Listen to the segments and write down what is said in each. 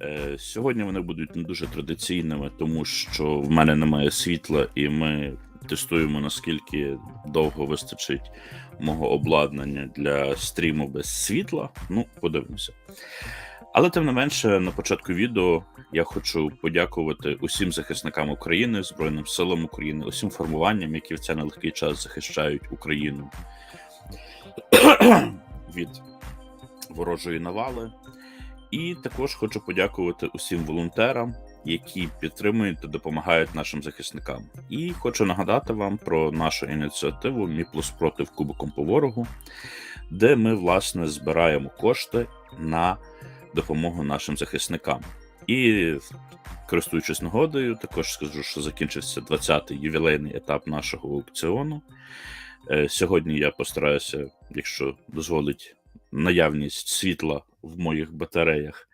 Е, Сьогодні вони будуть не дуже традиційними, тому що в мене немає світла, і ми тестуємо, наскільки довго вистачить мого обладнання для стріму без світла. Ну, подивимося. Але тим не менше, на початку відео я хочу подякувати усім захисникам України, Збройним силам України, усім формуванням, які в цей нелегкий час захищають Україну від ворожої навали. І також хочу подякувати усім волонтерам, які підтримують та допомагають нашим захисникам. І хочу нагадати вам про нашу ініціативу Мі плюс против Кубиком по ворогу, де ми власне збираємо кошти на допомогу нашим захисникам. І користуючись нагодою, також скажу, що закінчився 20-й ювілейний етап нашого аукціону. Е, Сьогодні я постараюся, якщо дозволить наявність світла в моїх батареях,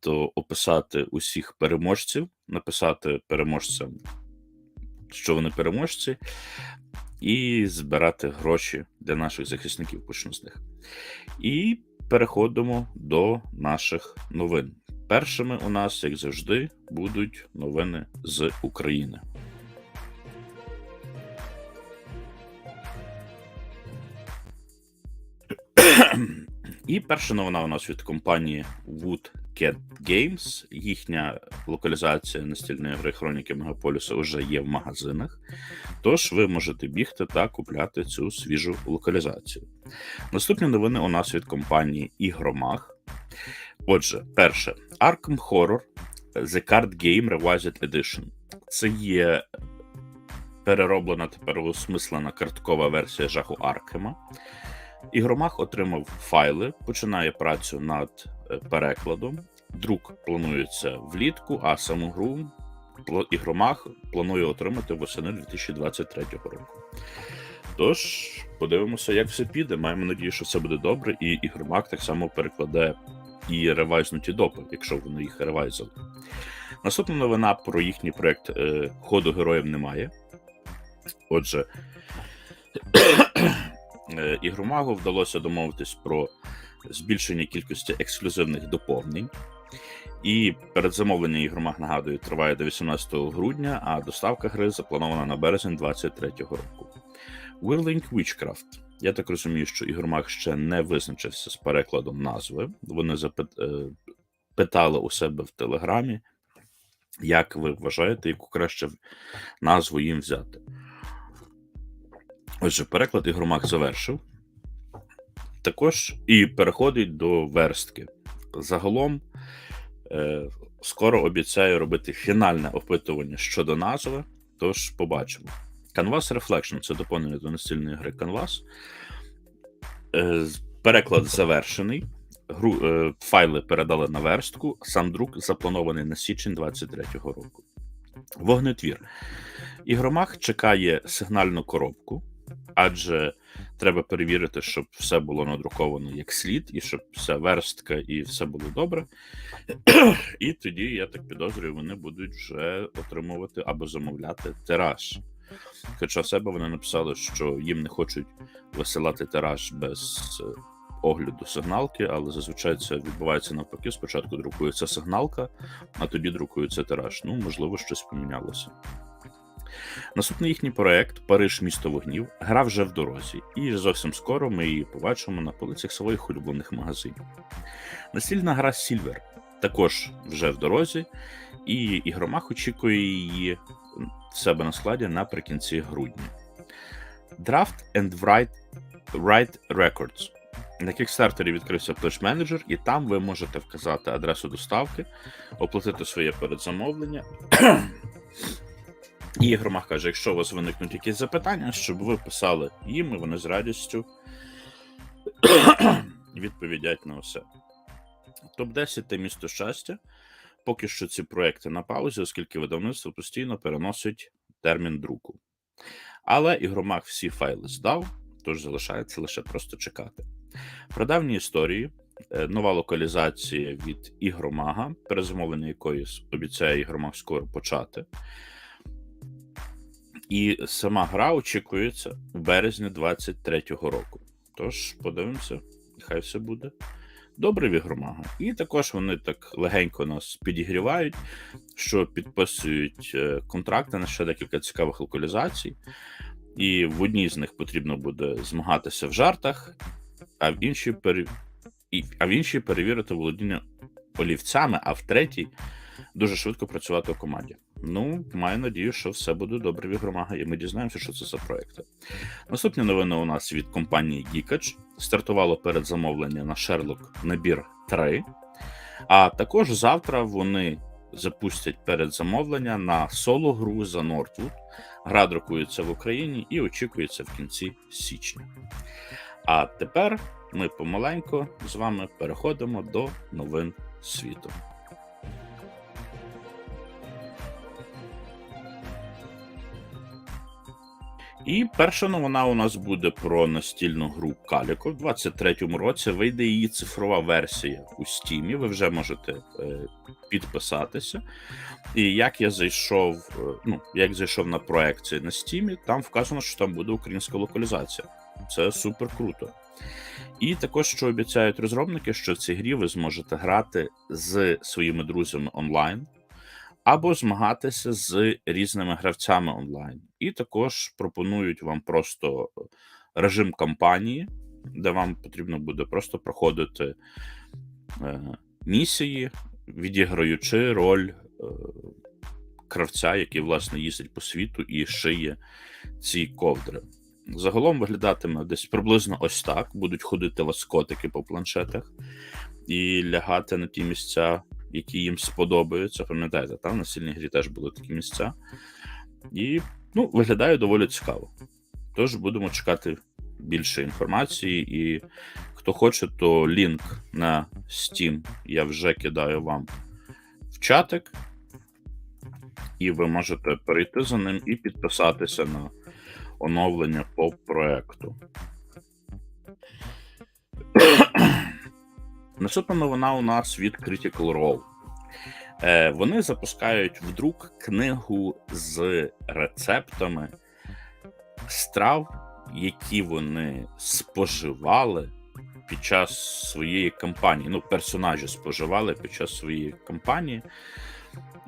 то описати усіх переможців, написати переможцям, що вони переможці, і збирати гроші для наших захисників. Почну з них. І переходимо до наших новин. Першими у нас, як завжди, будуть новини з України. І перша новина у нас від компанії Woodcat Games. Їхня локалізація настільної гри Хроніки Мегаполіса вже є в магазинах. Тож ви можете бігти та купляти цю свіжу локалізацію. Наступні новини у нас від компанії Ігромаг. Отже, перше, Arkham Horror The Card Game Revised Edition. Це є перероблена тепер осмислена карткова версія жаху Аркема. Ігромах отримав файли, починає працю над е, перекладом. Друк планується влітку, а саму гру Ігромах планує отримати восени 2023 року. Тож, подивимося, як все піде. Маємо надію, що все буде добре, і Ігромак так само перекладе і ревайзнуті допи, якщо вони їх ревайзали. Наступна новина про їхній проект е, Ходу героїв немає. Отже, Ігромагу вдалося домовитись про збільшення кількості ексклюзивних доповнень. І передзамовлення ігромаг нагадую триває до 18 грудня, а доставка гри запланована на березень 2023 року. Whirling Witchcraft. Я так розумію, що ігромаг ще не визначився з перекладом назви. Вони е, питали у себе в Телеграмі, як ви вважаєте, яку краще назву їм взяти. Отже, переклад ігромаг завершив. Також і переходить до верстки. Загалом, е, скоро обіцяю робити фінальне опитування щодо назви, тож побачимо. Canvas Reflection це доповнення до настільної гри Canvas. Е, переклад завершений. Гру, е, файли передали на верстку. Сам друк запланований на січень 23-го року. Вогнетвір. Ігромах чекає сигнальну коробку, адже треба перевірити, щоб все було надруковано як слід, і щоб вся верстка і все було добре. І тоді, я так підозрюю, вони будуть вже отримувати або замовляти тираж. Хоча себе вони написали, що їм не хочуть висилати тираж без е, огляду сигналки, але зазвичай це відбувається навпаки. Спочатку друкується сигналка, а тоді друкується тираж. Ну, можливо, щось помінялося. Наступний їхній проект Париж місто вогнів. Гра вже в дорозі, і зовсім скоро ми її побачимо на полицях своїх улюблених магазинів. Настільна гра Silver також вже в дорозі, і ігромах очікує її в себе на складі наприкінці грудня. Draft and Write, Write Records. На кікстартері відкрився Pledge Manager, і там ви можете вказати адресу доставки, оплатити своє передзамовлення. І Громах каже: якщо у вас виникнуть якісь запитання, щоб ви писали їм, і вони з радістю відповідять на все. Топ-10 та місто щастя. Поки що ці проекти на паузі, оскільки видавництво постійно переносить термін друку. Але ігромах всі файли здав, тож залишається лише просто чекати. Про давні історії, е, нова локалізація від ігромага, перезамовлення якої обіцяє ігромаг скоро почати. І сама гра очікується в березні 23-го року. Тож подивимося, хай все буде добрий вігромага. І також вони так легенько нас підігрівають, що підписують е, контракти на ще декілька цікавих локалізацій. І в одній з них потрібно буде змагатися в жартах, а в іншій, пере... а в іншій перевірити володіння олівцями, а в третій дуже швидко працювати у команді. Ну, маю надію, що все буде добре в Ігромага, і ми дізнаємося, що це за проекти. Наступні новини у нас від компанії Geekage. Стартувало передзамовлення на Sherlock набір 3. А також завтра вони запустять передзамовлення на соло-гру за Нортвуд. Гра друкується в Україні і очікується в кінці січня. А тепер ми помаленько з вами переходимо до новин світу. І перша новина у нас буде про настільну гру Calico. В 23-му році вийде її цифрова версія у Steam. Ви вже можете е, підписатися. І як я зайшов, е, ну як зайшов на проекції на Steam, там вказано, що там буде українська локалізація. Це супер круто. І також що обіцяють розробники, що в цій грі ви зможете грати з своїми друзями онлайн або змагатися з різними гравцями онлайн. І також пропонують вам просто режим кампанії, де вам потрібно буде просто проходити е, місії, відіграючи роль е, кравця, який, власне, їздить по світу і шиє ці ковдри. Загалом виглядатиме десь приблизно ось так. Будуть ходити вас котики по планшетах і лягати на ті місця, які їм сподобаються. Пам'ятаєте, там на сильній грі теж були такі місця. І ну, виглядає доволі цікаво. Тож будемо чекати більше інформації, і хто хоче, то лінк на Steam я вже кидаю вам в чатик, і ви можете перейти за ним і підписатися на оновлення по проекту. Наступна новина у нас від Critical Role. Е, Вони запускають в друк книгу з рецептами страв, які вони споживали під час своєї кампанії. Ну, персонажі споживали під час своєї кампанії.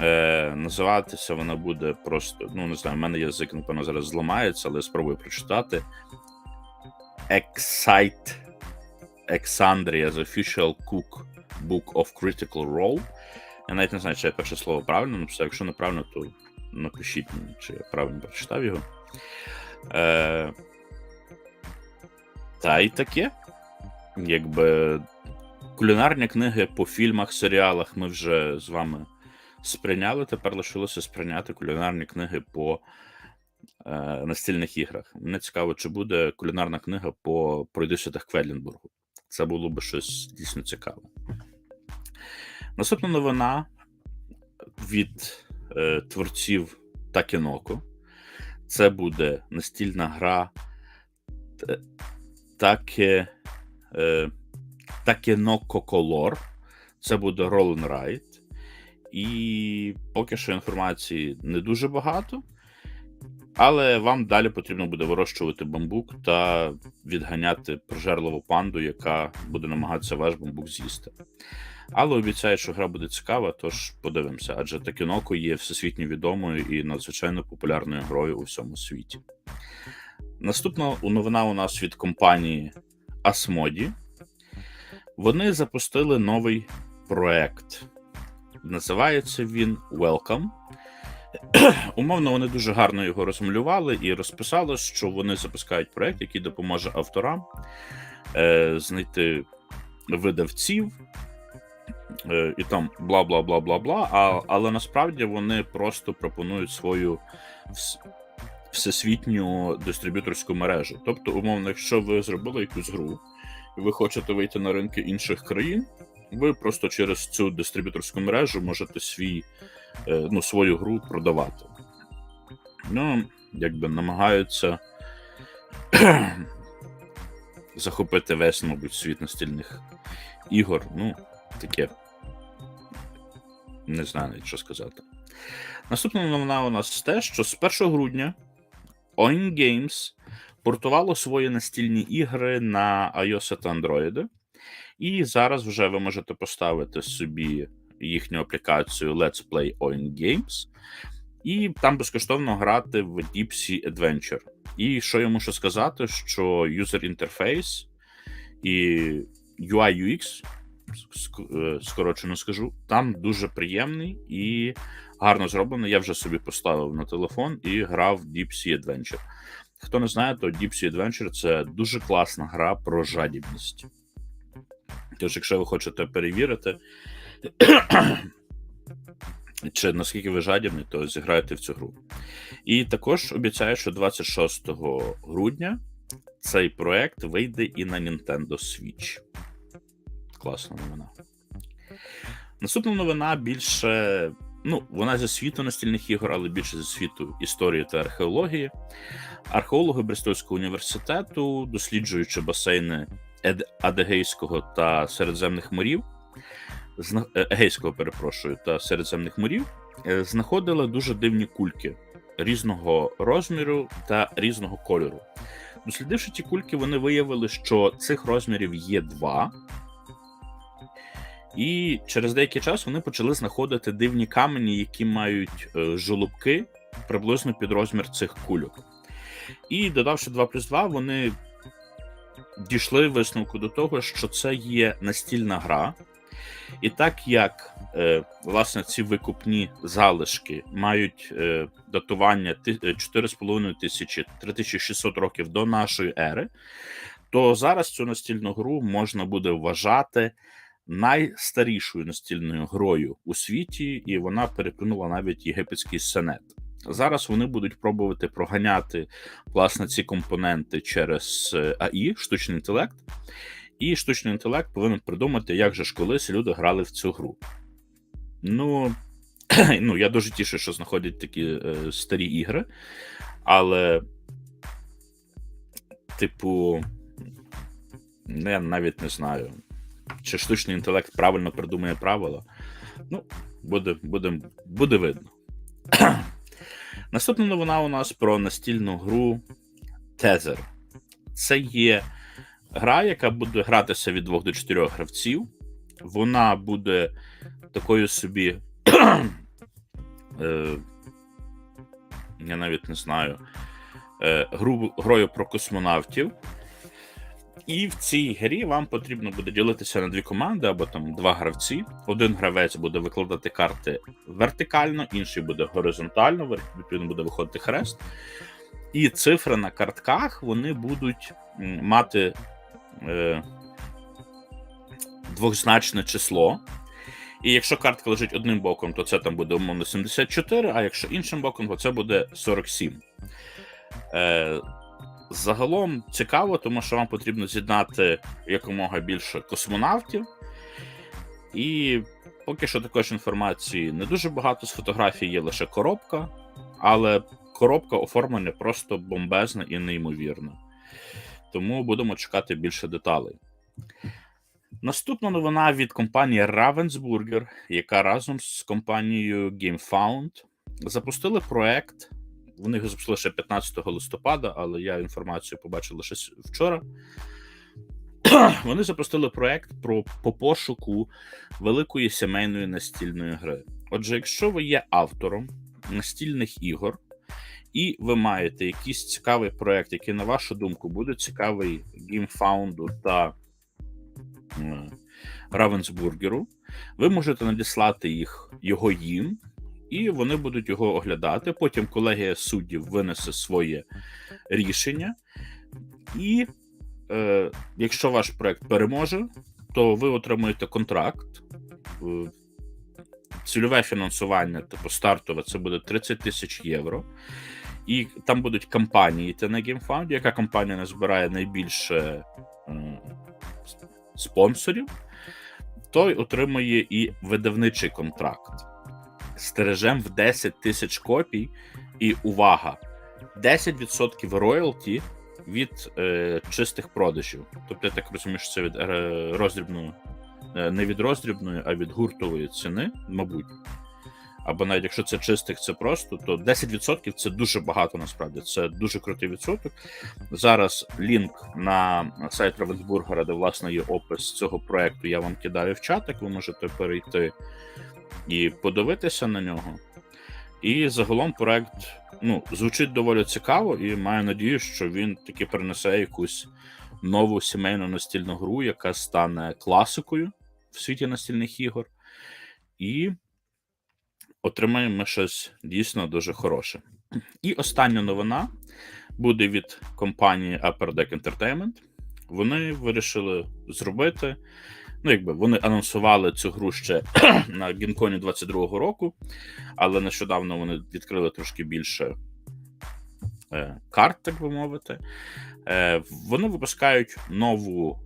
Е, Називатися вона буде просто, ну не знаю, в мене язик, напевно, зараз зламається, але спробую прочитати. Excite Exandria's Official Cook Book of Critical Role. Я навіть не знаю, чи я перше слово правильно написав. Якщо неправильно, то напишіть мені, чи я правильно прочитав його. Е, Та й таке. Якби кулінарні книги по фільмах, серіалах ми вже з вами сприйняли. Тепер лишилося сприйняти кулінарні книги по е, настільних іграх. Мені цікаво, чи буде кулінарна книга по пройдисвятах Кведлінбургу. Це було б щось дійсно цікаве. Наступна новина від е, творців Такеноко. Це буде настільна гра Т- Таке, е, Такеноко Color. Це буде Roll and Ride. І поки що інформації не дуже багато. Але вам далі потрібно буде вирощувати бамбук та відганяти прожерливу панду, яка буде намагатися ваш бамбук з'їсти. Але обіцяю, що гра буде цікава, тож подивимося, адже Такіноко є всесвітньо відомою і надзвичайно популярною грою у всьому світі. Наступна новина у нас від компанії Asmodi. Вони запустили новий проект. Називається він Welcome. Умовно, вони дуже гарно його розмалювали і розписали, що вони запускають проект, який допоможе авторам е, знайти видавців е, і там бла бла бла бла бла. Але насправді вони просто пропонують свою вс- всесвітню дистриб'юторську мережу. Тобто, умовно, якщо ви зробили якусь гру, і ви хочете вийти на ринки інших країн, ви просто через цю дистриб'юторську мережу можете свій, ну, свою гру продавати. Ну, якби намагаються захопити весь, мабуть, світ настільних ігор. Ну, таке. Не знаю навіть, що сказати. Наступна новина у нас те, що з 1 грудня Oin Games портувало свої настільні ігри на iOS та Android. І зараз вже ви можете поставити собі їхню аплікацію Let's Play Oin Games, і там безкоштовно грати в Deep Sea Adventure. І що я мушу сказати, що user інтерфейс і UI UX, е, скорочено скажу, там дуже приємний і гарно зроблений. Я вже собі поставив на телефон і грав в Deep Sea Adventure. Хто не знає, то Deep Sea Adventure це дуже класна гра про жадібність. Тож, якщо ви хочете перевірити, чи наскільки ви жадібні, то зіграйте в цю гру. І також обіцяю, що 26 грудня цей проект вийде і на Nintendo Switch. Класна новина. Наступна новина більше. Ну, вона зі світу настільних ігор, але більше зі світу історії та археології. Археологи Брістольського університету, досліджуючи басейни Адегейського та Середземних морів, Егейського, перепрошую, та Середземних морів, е, знаходили дуже дивні кульки різного розміру та різного кольору. Дослідивши ті кульки, вони виявили, що цих розмірів є два. І через деякий час вони почали знаходити дивні камені, які мають е, жолобки приблизно під розмір цих кульок. І додавши 2 плюс 2, вони дійшли висновку до того, що це є настільна гра. І так як е, власне ці викупні залишки мають е, датування е, 4,5 тисячі 3600 років до нашої ери, то зараз цю настільну гру можна буде вважати найстарішою настільною грою у світі, і вона переплюнула навіть єгипетський сенет. Зараз вони будуть пробувати проганяти власне ці компоненти через е, АІ, штучний інтелект. І штучний інтелект повинен придумати, як же ж колись люди грали в цю гру. Ну, ну я дуже тішу, що знаходять такі е, старі ігри, але, типу, ну, я навіть не знаю, чи штучний інтелект правильно придумує правила. Ну, буде, буде, буде видно. Наступна новина у нас про настільну гру Tether. Це є гра, яка буде гратися від 2 до 4 гравців. Вона буде такою собі. е, я навіть не знаю. Е, гру, грою про космонавтів. І в цій грі вам потрібно буде ділитися на дві команди або там два гравці. Один гравець буде викладати карти вертикально, інший буде горизонтально, відповідно буде виходити хрест. І цифри на картках вони будуть мати двозначне число. І якщо картка лежить одним боком, то це там буде умовно 74, а якщо іншим боком, то це буде 47. Е, загалом цікаво, тому що вам потрібно з'єднати якомога більше космонавтів. І поки що такої ж інформації не дуже багато. З фотографій є лише коробка, але коробка оформлена просто бомбезна і неймовірна. Тому будемо чекати більше деталей. Наступна новина від компанії Ravensburger, яка разом з компанією GameFound запустили проект. Вони його запустили ще 15 листопада, але я інформацію побачив лише вчора. Вони запустили проект про по пошуку великої сімейної настільної гри. Отже, якщо ви є автором настільних ігор, і ви маєте якийсь цікавий проект, який, на вашу думку, буде цікавий геймфаунду та Равенсбургеру, ви можете надіслати їх його їм, і вони будуть його оглядати. Потім колегія суддів винесе своє рішення. І е, якщо ваш проект переможе, то ви отримуєте контракт. Е, Цільове фінансування, типу стартове, це буде 30 тисяч євро. І там будуть кампанії йти на GameFound, яка компанія назбирає найбільше спонсорів, той отримує і видавничий контракт з тиражем в 10 тисяч копій. І увага! 10% роялті від е, чистих продажів. Тобто, я так розумію, що це від е, роздрібної, е, не від роздрібної, а від гуртової ціни, мабуть. Або навіть якщо це чистих, це просто, то 10% це дуже багато насправді. Це дуже крутий відсоток. Зараз лінк на сайт Равенсбургера, де власне є опис цього проекту, я вам кидаю в чатик, ви можете перейти і подивитися на нього. І загалом проект ну, звучить доволі цікаво, і маю надію, що він таки принесе якусь нову сімейну настільну гру, яка стане класикою в світі настільних ігор. І отримаємо щось дійсно дуже хороше. І остання новина буде від компанії Upper Deck Entertainment. Вони вирішили зробити. Ну, якби вони анонсували цю гру ще на Гінконі 22-го року, але нещодавно вони відкрили трошки більше е, карт, так би мовити. Е, вони випускають нову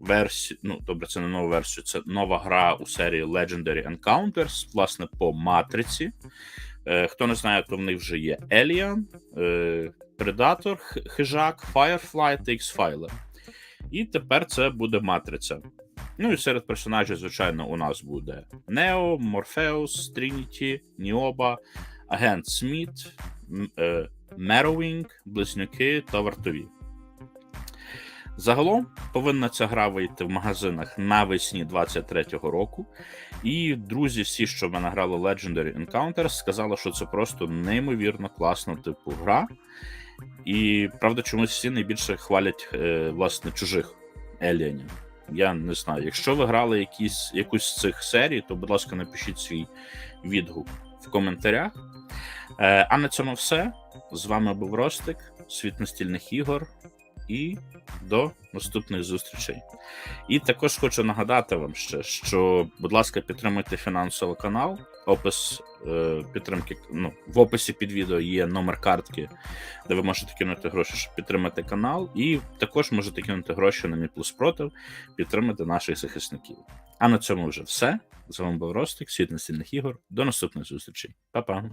версію. Ну, добре, це не нову версію, це нова гра у серії Legendary Encounters, власне, по матриці. Е, хто не знає, то в них вже є Alien, е, Predator, Хижак, Firefly та X-Filer. І тепер це буде матриця. Ну і серед персонажів, звичайно, у нас буде Нео, Морфеус, Трініті, Ніоба, Агент Сміт, е, Меровінг, Близнюки та Вартові. Загалом повинна ця гра вийти в магазинах навесні 23-го року. І друзі, всі, що в мене грали Legendary Encounters, сказали, що це просто неймовірно класна типу гра. І правда, чомусь всі найбільше хвалять е, власне чужих еліанів. Я не знаю. Якщо ви грали якісь, якусь з цих серій, то, будь ласка, напишіть свій відгук в коментарях. Е, а на цьому все. З вами був Ростик, світ настільних ігор, і до наступних зустрічей. І також хочу нагадати вам ще, що, будь ласка, підтримуйте фінансово канал. Опис е, підтримки ну, в описі під відео є номер картки, де ви можете кинути гроші, щоб підтримати канал. І також можете кинути гроші на мій плюс против, підтримати наших захисників. А на цьому вже все. З вами був Ростик, світ настільних ігор. До наступних зустрічей. Па-па.